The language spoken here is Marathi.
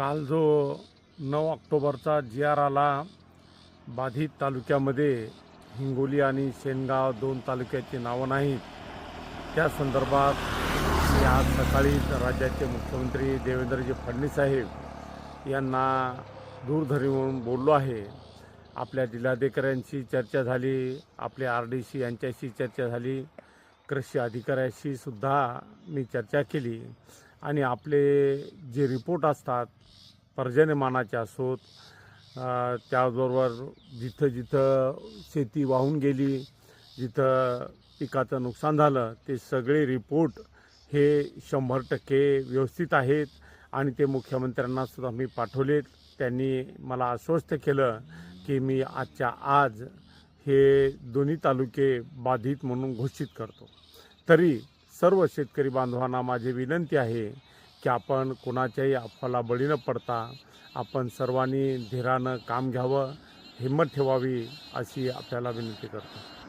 काल जो नऊ ऑक्टोबरचा जी आर आला बाधित तालुक्यामध्ये हिंगोली आणि शेनगाव दोन तालुक्याची नावं नाहीत त्या संदर्भात मी आज सकाळीच राज्याचे मुख्यमंत्री देवेंद्रजी फडणवीस साहेब यांना दूरध्वनीवरून बोललो आहे. आपल्या जिल्हाधिकाऱ्यांशी चर्चा झाली आपल्या आर डी सी यांच्याशी चर्चा झाली कृषी अधिकाऱ्याशी सुद्धा मी चर्चा केली. आणि आपले जे रिपोर्ट असतात पर्जन्यमानाचे असोत त्याचबरोबर जिथं जिथं शेती वाहून गेली जिथं पिकाचं नुकसान झालं ते सगळे रिपोर्ट हे शंभर टक्के व्यवस्थित आहेत आणि ते मुख्यमंत्र्यांना सुद्धा मी पाठवलेत. त्यांनी मला आश्वस्त केलं की मी आजच्या आज हे दोन्ही तालुके बाधित म्हणून घोषित करतो. तरी सर्व शेतकरी बांधवांना माझी विनंती आहे की आपण कोणाच्याही अफवाला बळी न पडता आपण सर्वांनी धीरानं काम घ्यावं हिंमत ठेवावी अशी आपल्याला विनंती करतो.